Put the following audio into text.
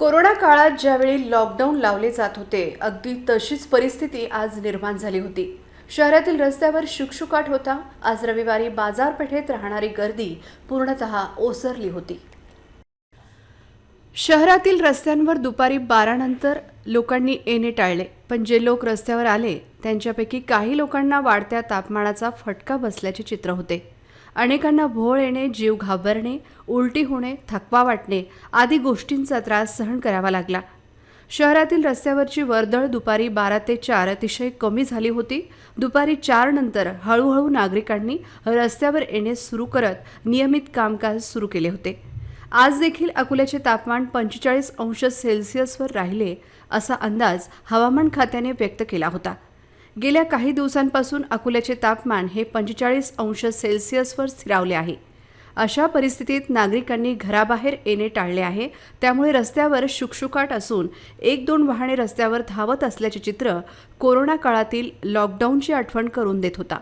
Corona काळात ज्यावेळी lockdown लावले जात होते अगदी तशीच परिस्थिती आज निर्माण झाली होती. शहरातील रस्त्यावर शुकशुकाट होता. आज रविवारी बाजारपेठेत राहणारी गर्दी पूर्णतः ओसरली होती. शहरातील रस्त्यांवर दुपारी बारानंतर लोकांनी येणे टाळले पण जे लोक रस्त्यावर आले त्यांच्यापैकी काही लोकांना वाढत्या तापमानाचा फटका बसल्याचे चित्र होते. अनेकांना भोळ येणे जीव घाबरणे उलटी होणे थकवा वाटणे आदी गोष्टींचा त्रास सहन करावा लागला. शहरातील रस्त्यावरची वर्दळ दुपारी बारा ते चार अतिशय कमी झाली होती. दुपारी चार नंतर हळूहळू नागरिकांनी रस्त्यावर येणे सुरू करत नियमित कामकाज सुरू केले होते. आज देखील अकोल्याचे तापमान पंचेचाळीस अंश सेल्सिअसवर राहिले असा अंदाज हवामान खात्याने व्यक्त केला होता. गेल्या काही दिवसांपासून अकोल्याचे तापमान हे पंचेचाळीस अंश सेल्सिअसवर स्थिरावले आहे. अशा परिस्थितीत नागरिकांनी घराबाहेर येणे टाळले आहे. त्यामुळे रस्त्यावर शुकशुकाट असून एक दोन वाहने रस्त्यावर धावत असल्याचे चित्र कोरोना काळातील लॉकडाऊनची आठवण करून देत होता.